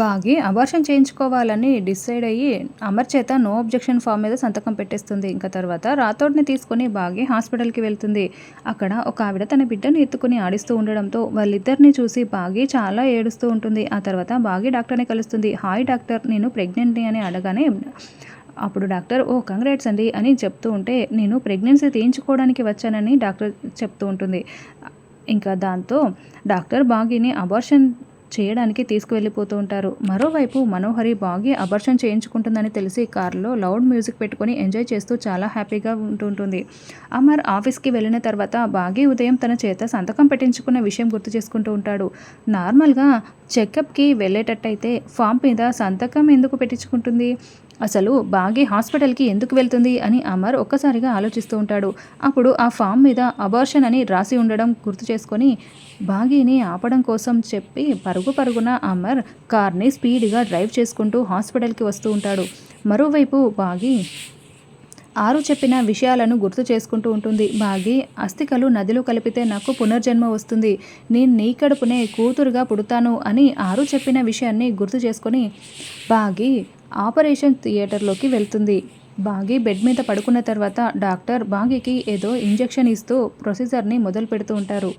బాగి abortion చేయించుకోవాలని decide అయ్యి అమర్ చేత నో అబ్జెక్షన్ ఫామ్ మీద సంతకం పెట్టేస్తుంది. ఇంకా తర్వాత రాథోడ్ని తీసుకుని బాగి హాస్పిటల్కి వెళ్తుంది. అక్కడ ఒక ఆవిడ తన బిడ్డను ఎత్తుకుని ఆడిస్తూ ఉండడంతో వాళ్ళిద్దరిని చూసి బాగి చాలా ఏడుస్తూ ఉంటుంది. ఆ తర్వాత బాగి డాక్టర్ని కలుస్తుంది. హాయ్ డాక్టర్ నేను ప్రెగ్నెంట్ని అని అడగానే అప్పుడు డాక్టర్ ఓ కంగ్రాట్స్ అండి అని చెప్తూ ఉంటే నేను ప్రెగ్నెన్సీ తీయించుకోవడానికి వచ్చానని డాక్టర్ చెప్తూ ఉంటుంది. ఇంకా దాంతో డాక్టర్ బాగిని అబార్షన్ చేయడానికి తీసుకువెళ్ళిపోతూ ఉంటారు. మరోవైపు మనోహరి బాగి అబర్షన్ చేయించుకుంటుందని తెలిసి కారులో లౌడ్ మ్యూజిక్ పెట్టుకొని ఎంజాయ్ చేస్తూ చాలా హ్యాపీగా ఉంటుంటుంది. అమర్ ఆఫీస్కి వెళ్ళిన తర్వాత బాగి ఉదయం తన చేత సంతకం పెట్టించుకున్న విషయం గుర్తు చేసుకుంటూ ఉంటాడు. నార్మల్గా చెకప్కి వెళ్ళేటట్టయితే ఫామ్ మీద సంతకం ఎందుకు పెట్టించుకుంటుంది? అసలు బాగి హాస్పిటల్కి ఎందుకు వెళ్తుంది? అని అమర్ ఒక్కసారిగా ఆలోచిస్తూ ఉంటాడు. అప్పుడు ఆ ఫామ్ మీద అబార్షన్ అని రాసి ఉండడం గుర్తు చేసుకొని బాగీని ఆపడం కోసం చెప్పి పరుగు పరుగున అమర్ కార్ని స్పీడ్గా డ్రైవ్ చేసుకుంటూ హాస్పిటల్కి వస్తూ ఉంటాడు. మరోవైపు బాగి ఆరు చెప్పిన విషయాలను గుర్తు చేసుకుంటూ ఉంటుంది. బాగి అస్థికలు నదిలో కలిపితే నాకు పునర్జన్మ వస్తుంది. నేను నీ కడుపునే కూతురుగా పుడతాను అని ఆరు చెప్పిన విషయాన్ని గుర్తు చేసుకొని బాగి ఆపరేషన్ థియేటర్లోకి వెళ్తుంది. బాగి బెడ్ మీద పడుకున్న తర్వాత డాక్టర్ బాగికి ఏదో ఇంజెక్షన్ ఇస్తూ ప్రొసీజర్ని మొదలు పెడుతూ ఉంటారు.